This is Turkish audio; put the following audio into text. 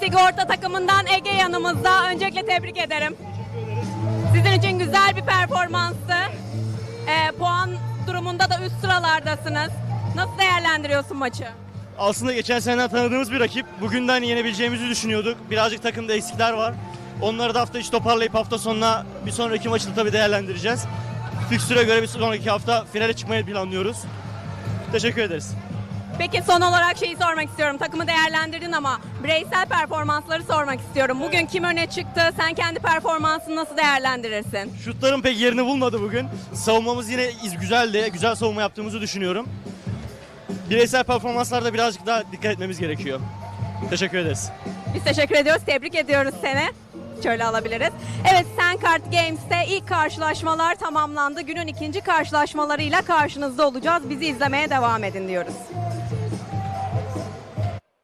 Sigorta takımından Ege yanımızda. Öncelikle tebrik ederim. Sizin için güzel bir performanstı. Ee, puan durumunda da üst sıralardasınız. Nasıl değerlendiriyorsun maçı? Aslında geçen seneden tanıdığımız bir rakip. Bugünden yenebileceğimizi düşünüyorduk. Birazcık takımda eksikler var. Onları da hafta içi toparlayıp hafta sonuna bir sonraki maçı da tabii değerlendireceğiz. Fikstüre göre bir sonraki hafta finale çıkmayı planlıyoruz. Teşekkür ederiz. Peki son olarak şeyi sormak istiyorum. Takımı değerlendirdin ama bireysel performansları sormak istiyorum. Bugün kim öne çıktı? Sen kendi performansını nasıl değerlendirirsin? Şutlarım pek yerini bulmadı bugün. Savunmamız yine iz- güzeldi. Güzel savunma yaptığımızı düşünüyorum. Bireysel performanslarda birazcık daha dikkat etmemiz gerekiyor. Teşekkür ederiz. Biz teşekkür ediyoruz. Tebrik ediyoruz seni. Şöyle alabiliriz. Evet Senkart Games'te ilk karşılaşmalar tamamlandı. Günün ikinci karşılaşmalarıyla karşınızda olacağız. Bizi izlemeye devam edin diyoruz.